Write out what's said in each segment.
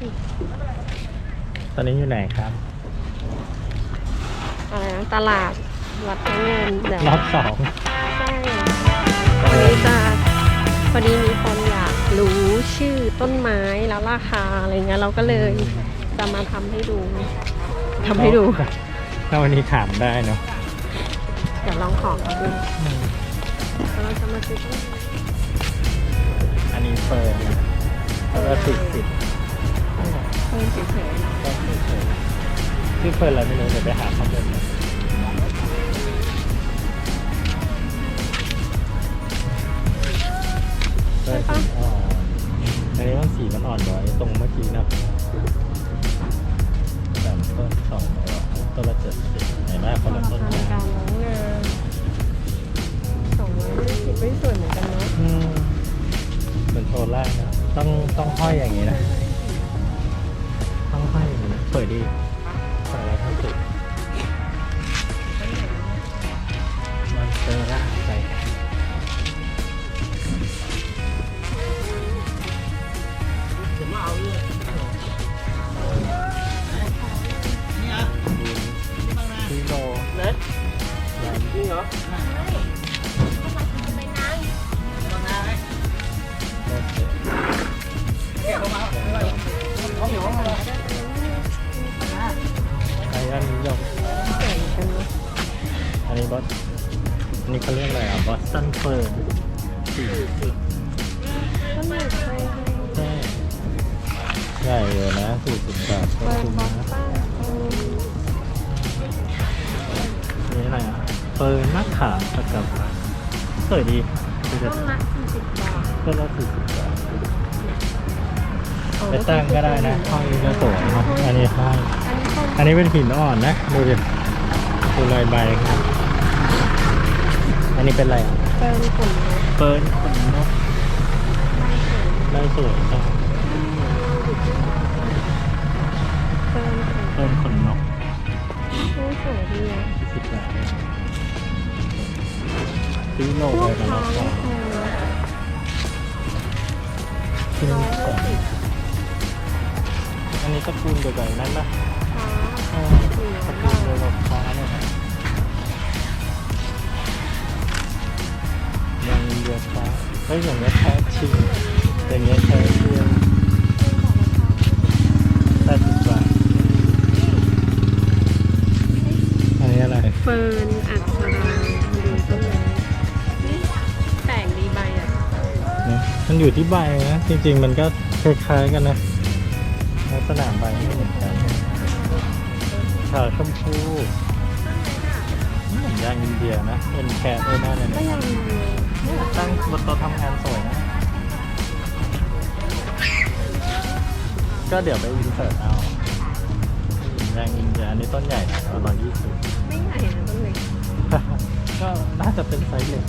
ดิตอนนี้อยู่ไหนครับอะไรนะตลาดวัดพระเงินเดี๋ยวรอบสองใช่วันนี้จะพอดีมีคนอยากรู้ชื่อต้นไม้แล้วราคาอะไรเงี้ยเราก็เลยจะมาทำให้ดูทำให้ดู ถ้าวันนี้ถามได้เนาะเดี๋ยวลองของมาดูแล้วเราจะมาซื้อต้นไม้อันนี้เฟิร์นนะแล้วก็สิบสิบ เพิ่มเฉยก็เฉยๆชื่อเฟิร์นอะไรไม่รู้เดี๋ยวไปหาข้อมูลมาเฟิร์นสีอ่อนอันนี้มันสีมันอ่อนกว่าไอ้ตรงเมื่อกี้นะสามต้นสองร้อยต้นละเจ็ดสิบไหนหน้าคนละต้นทำนะการล้างงานสองร้อยห้าสิบไม่สวยเหมือนกันเนาะ อืมเป็นโทนล่างนะต้องต้องห้อยอย่างนี้นะ ห้อยอย่างนี้นะสวยดีสวยแล้วทั้งสุดมันเจอร่า บอสอันนี้เขาเรียกอะไรอะบอสตันเฟิร์นสีก็ไม่เคยใช่ใหญ่เลยนะสี่สิบบาทก็เปิดคุ้มบล็อกนะป้าเออนี่อะไรอะเฟิร์นมะขามตะกับสวยดีดูจะต้นละสี่สิบบาทต้นละสี่สิบบาทไปตั้งก็ได้นะห้องนี้ก็สวยครับอันนี้ห้อยอันนี้ต้นอันนี้เป็นหินอ่อนนะดูดิดูลายใบครับ อันนี้เป็นอะไรอะเปิดผลไม้เฟิร์นขนนกไม่สวยได้สวยจังเปิดผลเฟิร์นขนนกไม่สวยดีอะยี่สิบบาทเองซื้อโลพวไปกแล้วเขาก็เออขึ้นร้อยก่อนสิบอันนี้ตระกูลเดียวกับนั่นปะฟ้าเออตระกูลเดียวกับฟ้าเนี่ยนะยั เดียวฟ้าเฮ้ยอย่างเงี้ยแท้ชิงอย่างเงี้ยแท้เดียวแปดสิบบาทอันนี้อะไร เฟิร์นอัศราดูต้นไม้นี่แต่งดีใบอะนะมันอยู่ที่ใบนะ จริง ๆ มันก็คล้ายๆกันนะลักษณะใบไม่เหมือนกันขาวชมพูเหมือนยางอินเดียนะ เป็นแคร์ด้วยหน้าเลยก็นะยังดีเลย ตั้งบนโต๊ะทำงานสวยนะ ก็เดี๋ยวไปอินเสิร์ตเอายางอินเดียอันนี้ต้นใหญ่นะร้อยยี่สิบไม่ใหญ่นะต้นเล็กก็น่าจะเป็นไซส์เล็ก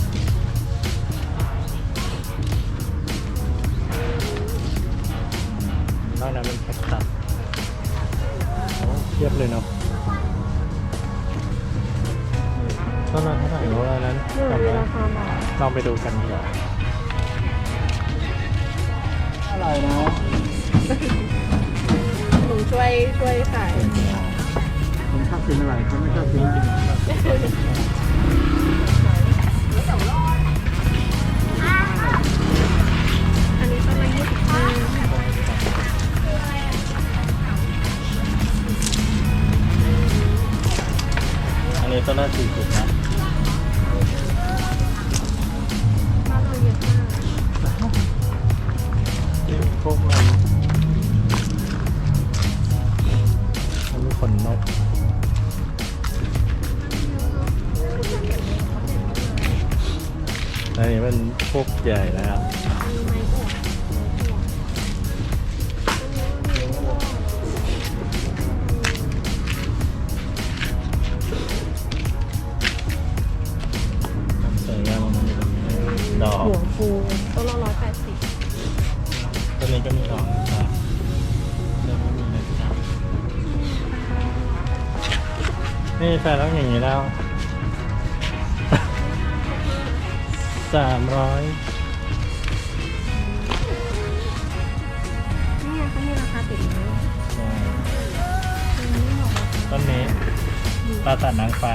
นอกนั้นเป็นแคคตัสโอ้เทียบเลยเนาะ ต้นละเท่าไหร่โลละนั้นเมื่อจำได้ราคาแบบลองไปดูกันดีกว่าอะไรนะหนูช่วยช่วยขายผมชอบกินอะไรเขาไม่ชอบกินจริงอั อันนี้มันพวกใหญ่นะครับมีไม้อวดสวยงามมันมีดอกหัวฟูต้นละร้อยแปดสิบต้นนี้ก็มีดอกนะครับเริ่มไม่มีนะจ๊ะนี่แฟนต้องอย่างนี้แล้ว สามร้อยนี่ไเขามีราคาติดนี้ต้นนี้ปลาตาดนางฟ้า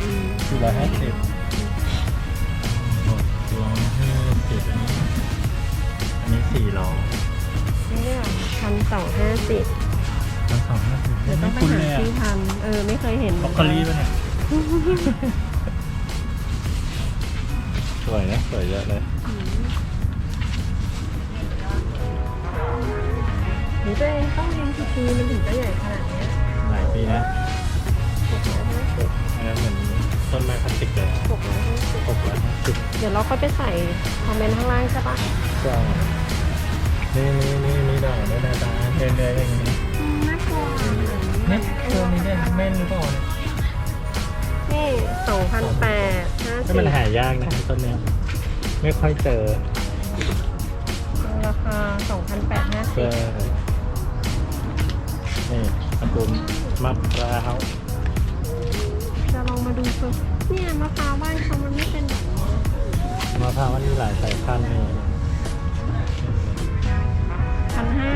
อืสี่ร้อยห้าสิบหกร้อยห้าสิบอันนี้ อันนี้สี่ร้อยนี่ได้พันสองห้าสิบสองห้าสิบเดี๋ยวต้องไปหาชี้อพันเออ ไม่เคยเห็นบล็อกโครี่ป่ะเนี่ย วยนะสวยเยอะเลยอืมหรือตัวเองต้องเลี้ยงกี่ปีมันถึงจะใหญ่ขนาดเนี้ยหลายปีนะหกร้อยห้าสิบอันนั้นเหมือนต้นไม้พลาสติกเลยหกร้อยห้าสิบหกร้อยห้าสิบเดี๋ยวเราค่อยไปใส่คอมเมนต์ข้างล่างใช่ปะใช่นี่นี่นี่นี่ดอกด้วยนะตาเดินเดินอย่างนี้น่ากลัว ดห้าถ้าสิบมันหายากนะต้นเนี้ยไม่ค่อยเจอราคาสองพันแปดห้าเจสิบอนี่ตระกูลมะพร้าวจะลองมาดูคือเนี่ยมะพร้าวบ้านเขามันไม่เป็นแบบนี้มะพร้าวมันมีหลายสายพันธุ์นี่พันห้า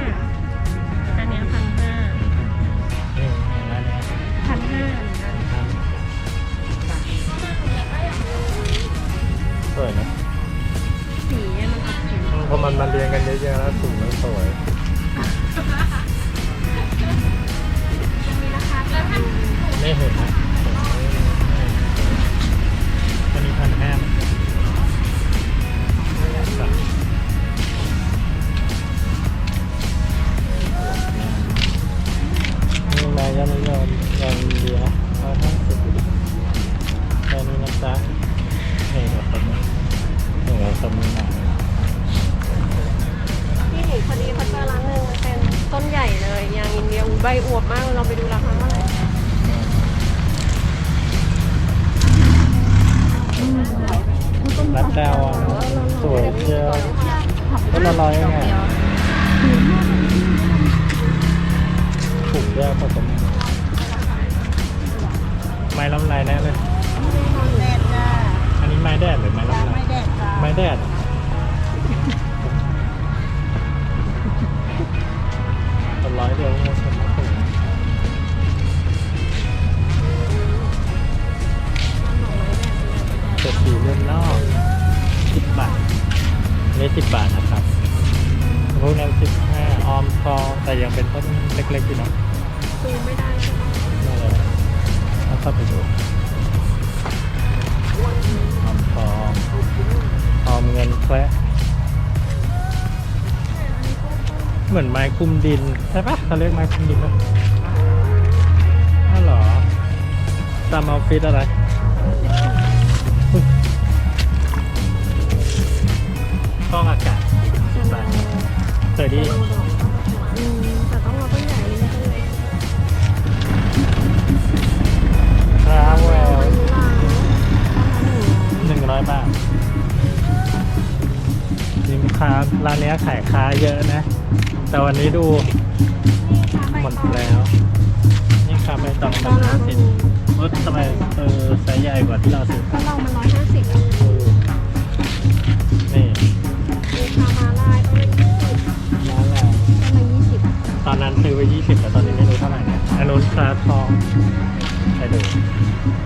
ผสมไม้ลำไรแน่เลย แดดจ้าอันนี้ไม้แดดหรือไม้ลำไรไม่แดดจ้าไม้แดดต้นร้อยเดียวมันสมมติถูกเจ็ดสีเลื่อนนอกสิบบาทนี่สิบบาทนะครับพวกนั้นสิบห้าออมทองแต่ยังเป็นต้นเล็กๆอยู่เนาะ ซูมไม่ได้ใช่ไหมนี่เลยเอาเข้าไปดูออมทองออมเงินแคระเหมือนไม้คลุมดินใช่ปะเขาเรียกไม้คลุมดินปะอ้าวเหรอ ตามออฟฟิศอะไรอุ๊ยฟอกอากาศสิบบาทสวยดี อยหนึ่งร้อยบาทจริงค้าร้านเนี้ยขายค้าเยอะนะ แต่วันนี้ดูหมดแล้ว นี่ครับใบตองแบบห้าสิบรถทำไมเออไซส์ใหญ่กว่าที่เราซื้อก็เรามันร้อยห้าสิบอะเออนี่มีคามาลายต้นละยี่สิบร้านอะไรต้นละยี่สิบตอนนั้นซื้อไว้ยี่สิบแต่ตอนนี้ไม่รู้เท่าไหร่นะอันนู้นคลาสทองไปดูดู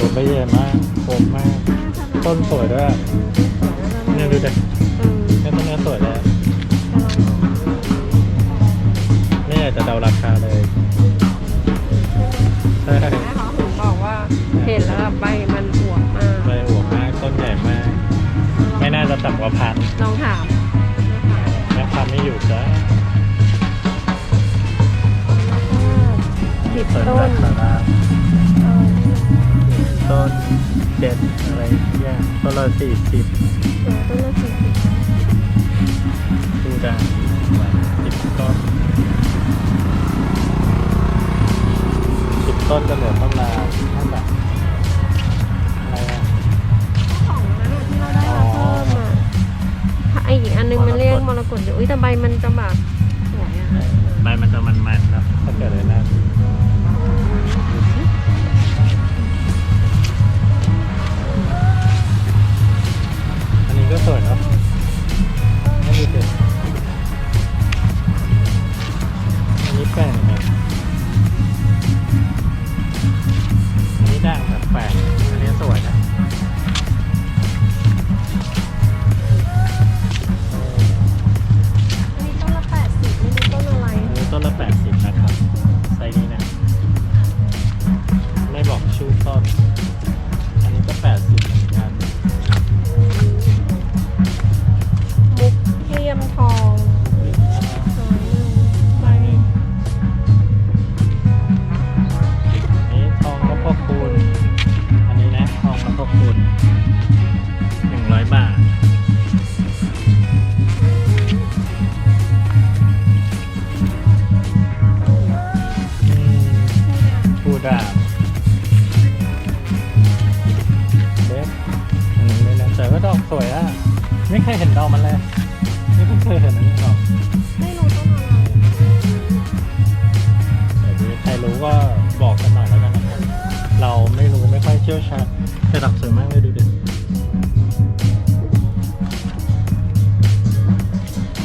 ใบเดือดผมไม่เยอะมากโคมมาก ต้นสวยด้วยเนี่ยดูดิเออเนี่ยต้นเนี้ยสวยแล้วนี่อยากจะเดาราคาเลยใช่แม่เขาถึงบอกว่าเห็นแล้วใบมันอวบมากใบหัวมากต้นใหญ่มาก ไม่น่าจะต่ำกว่าพันลองถามแม่ทำไม่อยู่จ้าสิบเปิดต้แบนบสาระเอา ต้นเจ็ดอะไรอย่างต้นละสี่สิบเอาต้นละสี่สิบดูดังสิบต้นสิบต้นจะเหลือต้นละเท่าไหร่อะไรอะของนั้นอะที่เราได้มาเพิ่มอะถ้าไออีกอันนึงมันเรียกมรกตอยู่อุ้ยแต่ใบมันจะแบบ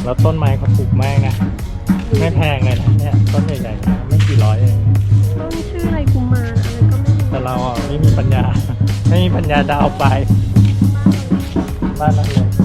แล้วต้นไม้เขาปลูกมากนะไม่แพงเลยนะเนี่ยต้นใหญ่ๆนะไม่กี่ร้อยเองต้นชื่ออะไรกุมารอะไรก็ไม่รู้แต่เราอะไม่มีปัญญา ไม่มีปัญญาดาวไป บ้านนั่นเลยมีร้อย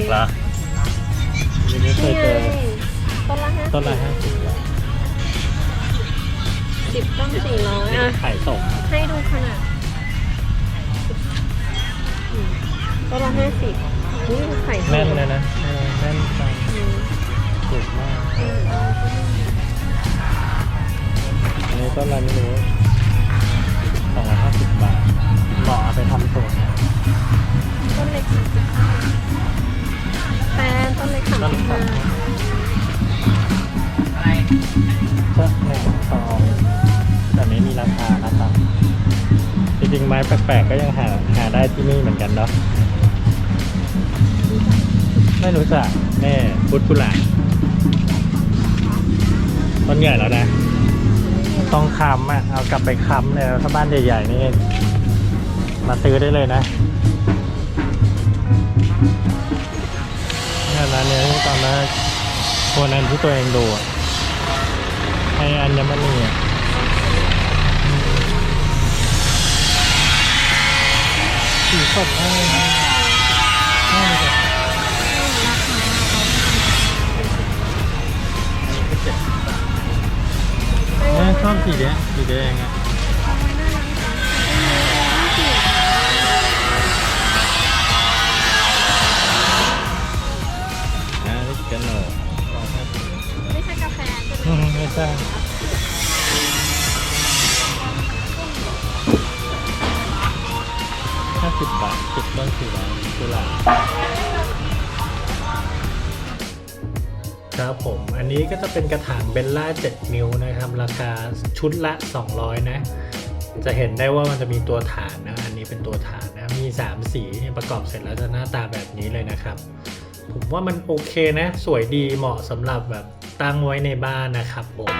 กเหรอยังไม่เคยเจอนี่ไงต้นละห้าต้นละห้าสิบบาทสิบต้นสี่ร้อยอะขายส่งให้ดูขนาดอืมต้นละห้าสิบนี่ไข่แน่นเลยนะเออแน่นจังอืมถูกมากเออเอาต้นนี้อันนี้ต้นอะไรไม่รู้สองร้อยห้าสิบบาทเหมาะเอาไปทำสวนนะต้นเล็ก นเล็กสามต้นบสองเจ้าแหน่งทองแต่ไม่มีราคานะครับจริงๆไม้แปลกๆก็ยังหาหาได้ที่นี่เหมือนกันเนาะไม่รู้จักแน่พุทธกุหลาบต้นใหญ่แล้วนะต้องคำอะเอากลับไปคำเลยถ้าบ้านใหญ่ๆนี่มาซื้อได้เลยนะ วันนั้นที่ตัวเองดูอะให้อัญมณีอะสีสดมากเลยนะน่าเลยอะอันนี้ก็เจ็บบาทเอ้ยชอบสีแดงสีแดงอะ เป็นกระถางเบลล่า 7 นิ้วนะครับ ราคาชุดละ 200 นะ จะเห็นได้ว่ามันจะมีตัวฐานนะ อันนี้เป็นตัวฐานนะ มี 3 สีเนี่ยประกอบเสร็จแล้วจะหน้าตาแบบนี้เลยนะครับ ผมว่ามันโอเคนะ สวยดีเหมาะสำหรับแบบตั้งไว้ในบ้านนะครับผม